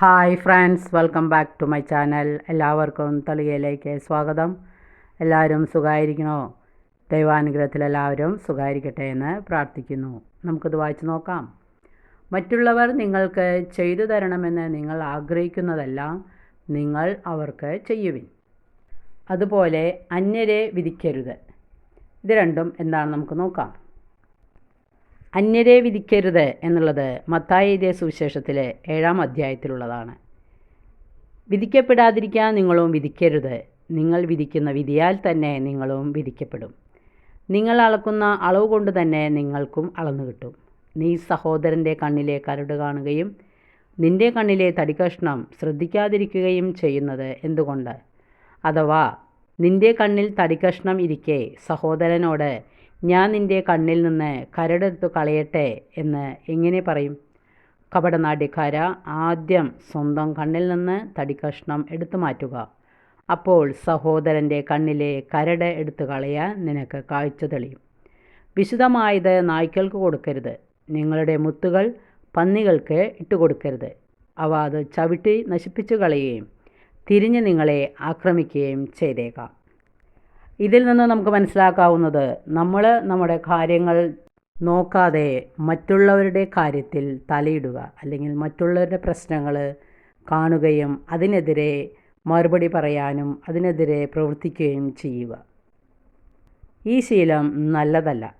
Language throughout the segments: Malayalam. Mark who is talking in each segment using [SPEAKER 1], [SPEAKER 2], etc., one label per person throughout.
[SPEAKER 1] Hi friends welcome back to my channel എല്ലാവർക്കും തളികയിലേക്ക് സ്വാഗതം. എല്ലാവരും സുഖമായിരിക്കണോ ദൈവാനുഗ്രഹത്തിൽ എല്ലാവരും സുഖമായിരിക്കട്ടെ എന്ന് പ്രാർത്ഥിക്കുന്നു. നമുക്കിത് വായിച്ചു നോക്കാം. മറ്റുള്ളവർ നിങ്ങൾക്ക് ചെയ്തു തരണമെന്ന് നിങ്ങൾ ആഗ്രഹിക്കുന്നതെല്ലാം നിങ്ങൾ അവർക്ക് ചെയ്യുവിൻ. അതുപോലെ അന്യരെ വിധിക്കരുത്. ഇത് രണ്ടും എന്താണ് നമുക്ക് നോക്കാം. അന്യരെ വിധിക്കരുത് എന്നുള്ളത് മത്തായി എഴുതിയ സുവിശേഷത്തിലെ ഏഴാം അധ്യായത്തിലുള്ളതാണ്. വിധിക്കപ്പെടാതിരിക്കാൻ നിങ്ങളും വിധിക്കരുത്. നിങ്ങൾ വിധിക്കുന്ന വിധിയാൽ തന്നെ നിങ്ങളും വിധിക്കപ്പെടും. നിങ്ങൾ അളക്കുന്ന അളവ് കൊണ്ട് തന്നെ നിങ്ങൾക്കും അളന്നു കിട്ടും. നീ സഹോദരന്റെ കണ്ണിലെ കരട് കാണുകയും നിന്റെ കണ്ണിലെ തടികഷ്ണം ശ്രദ്ധിക്കാതിരിക്കുകയും ചെയ്യുന്നത് എന്തുകൊണ്ട്? അഥവാ നിന്റെ കണ്ണിൽ തടികഷ്ണം ഇരിക്കെ സഹോദരനോട് ഞാൻ നിന്റെ കണ്ണിൽ നിന്ന് കരടെടുത്തു കളയട്ടെ എന്ന് എങ്ങനെ പറയും? കപടനാട്യക്കാര ആദ്യം സ്വന്തം കണ്ണിൽ നിന്ന് തടിക്കഷ്ണം എടുത്തു മാറ്റുക. അപ്പോൾ സഹോദരന്റെ കണ്ണിലെ കരട് എടുത്തു കളയാൻ നിനക്ക് കാഴ്ച തെളിയും. വിശുദ്ധമായത് നായ്ക്കൾക്ക് കൊടുക്കരുത്. നിങ്ങളുടെ മുത്തുകൾ പന്നികൾക്ക് ഇട്ടുകൊടുക്കരുത് അവ അത് ചവിട്ടി നശിപ്പിച്ചു കളയുകയും തിരിഞ്ഞ് നിങ്ങളെ ആക്രമിക്കുകയും ചെയ്തേക്കാം. ഇതിൽ നിന്ന് നമുക്ക് മനസ്സിലാക്കാവുന്നത് നമ്മൾ നമ്മുടെ കാര്യങ്ങൾ നോക്കാതെ മറ്റുള്ളവരുടെ കാര്യത്തിൽ തലയിടുക അല്ലെങ്കിൽ മറ്റുള്ളവരുടെ പ്രശ്നങ്ങൾ കാണുകയും അതിനെതിരെ മറുപടി പറയാനും അതിനെതിരെ പ്രവർത്തിക്കുകയും ചെയ്യുക. ഈ ശീലം നല്ലതല്ല.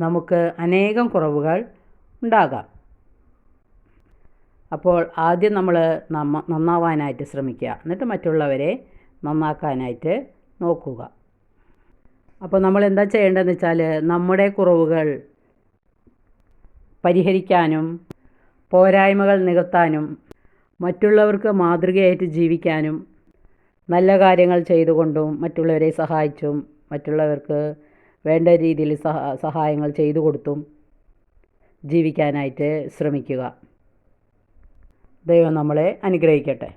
[SPEAKER 1] നമുക്ക് അനേകം കുറവുകൾ ഉണ്ടാകാം. അപ്പോൾ ആദ്യം നമ്മൾ നമ്മ നന്നാവാനായിട്ട് ശ്രമിക്കുക. എന്നിട്ട് മറ്റുള്ളവരെ നന്നാക്കാനായിട്ട് നോക്കുക. അപ്പോൾ നമ്മൾ എന്താ ചെയ്യേണ്ടതെന്ന് വെച്ചാൽ നമ്മുടെ കുറവുകൾ പരിഹരിക്കാനും പോരായ്മകൾ നികത്താനും മറ്റുള്ളവർക്ക് മാതൃകയായിട്ട് ജീവിക്കാനും നല്ല കാര്യങ്ങൾ ചെയ്തുകൊണ്ടും മറ്റുള്ളവരെ സഹായിച്ചും മറ്റുള്ളവർക്ക് വേണ്ട രീതിയിൽ സഹ സഹായങ്ങൾ ചെയ്തു കൊടുത്തും ജീവിക്കാനായിട്ട് ശ്രമിക്കുക. ദൈവം നമ്മളെ അനുഗ്രഹിക്കട്ടെ.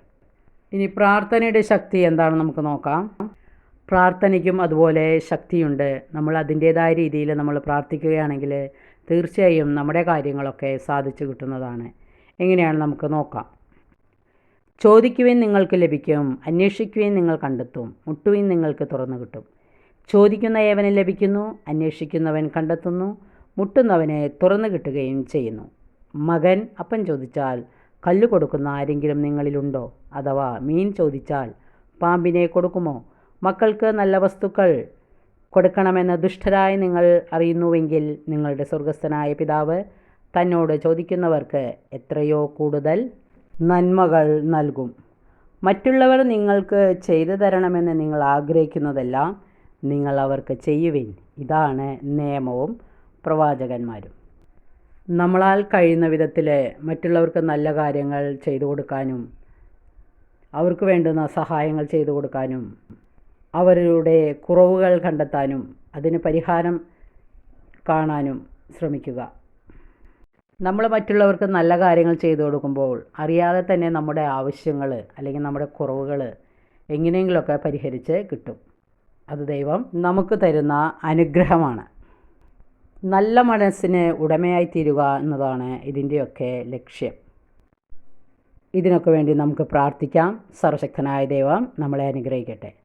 [SPEAKER 1] ഇനി പ്രാർത്ഥനയുടെ ശക്തി എന്താണെന്ന് നമുക്ക് നോക്കാം. പ്രാർത്ഥനയ്ക്കും അതുപോലെ ശക്തിയുണ്ട്. നമ്മൾ അതിന്റേതായ രീതിയിൽ നമ്മൾ പ്രാർത്ഥിക്കുകയാണെങ്കിൽ തീർച്ചയായും നമ്മുടെ കാര്യങ്ങളൊക്കെ സാധിച്ചു കിട്ടുന്നതാണ്. എങ്ങനെയാണ് നമുക്ക് നോക്കാം. ചോദിക്കുവിൻ നിങ്ങൾക്ക് ലഭിക്കും അന്വേഷിക്കുവിൻ നിങ്ങൾ കണ്ടെത്തും മുട്ടുകയും നിങ്ങൾക്ക് തുറന്നു കിട്ടും. ചോദിക്കുന്ന ഏവന് ലഭിക്കുന്നു അന്വേഷിക്കുന്നവൻ കണ്ടെത്തുന്നു മുട്ടുന്നവനെ തുറന്നു കിട്ടുകയും ചെയ്യുന്നു. മകൻ അപ്പൻ ചോദിച്ചാൽ കല്ല് കൊടുക്കുന്ന ആരെങ്കിലും നിങ്ങളിലുണ്ടോ? അഥവാ മീൻ ചോദിച്ചാൽ പാമ്പിനെ കൊടുക്കുമോ? മക്കൾക്ക് നല്ല വസ്തുക്കൾ കൊടുക്കണമെന്ന് ദുഷ്ടരായി നിങ്ങൾ അറിയുന്നുവെങ്കിൽ നിങ്ങളുടെ സ്വർഗസ്ഥനായ പിതാവ് തന്നോട് ചോദിക്കുന്നവർക്ക് എത്രയോ കൂടുതൽ നന്മകൾ നൽകും. മറ്റുള്ളവർ നിങ്ങൾക്ക് ചെയ്തു തരണമെന്ന് നിങ്ങൾ ആഗ്രഹിക്കുന്നതെല്ലാം നിങ്ങൾ അവർക്ക് ചെയ്യുവിൻ. ഇതാണ് നിയമവും പ്രവാചകന്മാരും. നമ്മളാൽ കഴിയുന്ന വിധത്തിൽ മറ്റുള്ളവർക്ക് നല്ല കാര്യങ്ങൾ ചെയ്തു കൊടുക്കാനും അവർക്ക് വേണ്ടുന്ന സഹായങ്ങൾ ചെയ്തു കൊടുക്കാനും അവരുടെ കുറവുകൾ കണ്ടെത്താനും അതിന് പരിഹാരം കാണാനും ശ്രമിക്കുക. നമ്മൾ മറ്റുള്ളവർക്ക് നല്ല കാര്യങ്ങൾ ചെയ്തു കൊടുക്കുമ്പോൾ അറിയാതെ തന്നെ നമ്മുടെ ആവശ്യങ്ങൾ അല്ലെങ്കിൽ നമ്മുടെ കുറവുകൾ എങ്ങനെയെങ്കിലുമൊക്കെ പരിഹരിച്ച് കിട്ടും. അത് ദൈവം നമുക്ക് തരുന്ന അനുഗ്രഹമാണ്. നല്ല മനസ്സിന് ഉടമയായി തീരുക എന്നതാണ് ഇതിന്റെയൊക്കെ ലക്ഷ്യം. ഇതിനൊക്കെ വേണ്ടി നമുക്ക് പ്രാർത്ഥിക്കാം. സർവശക്തനായ ദൈവം നമ്മളെ അനുഗ്രഹിക്കട്ടെ.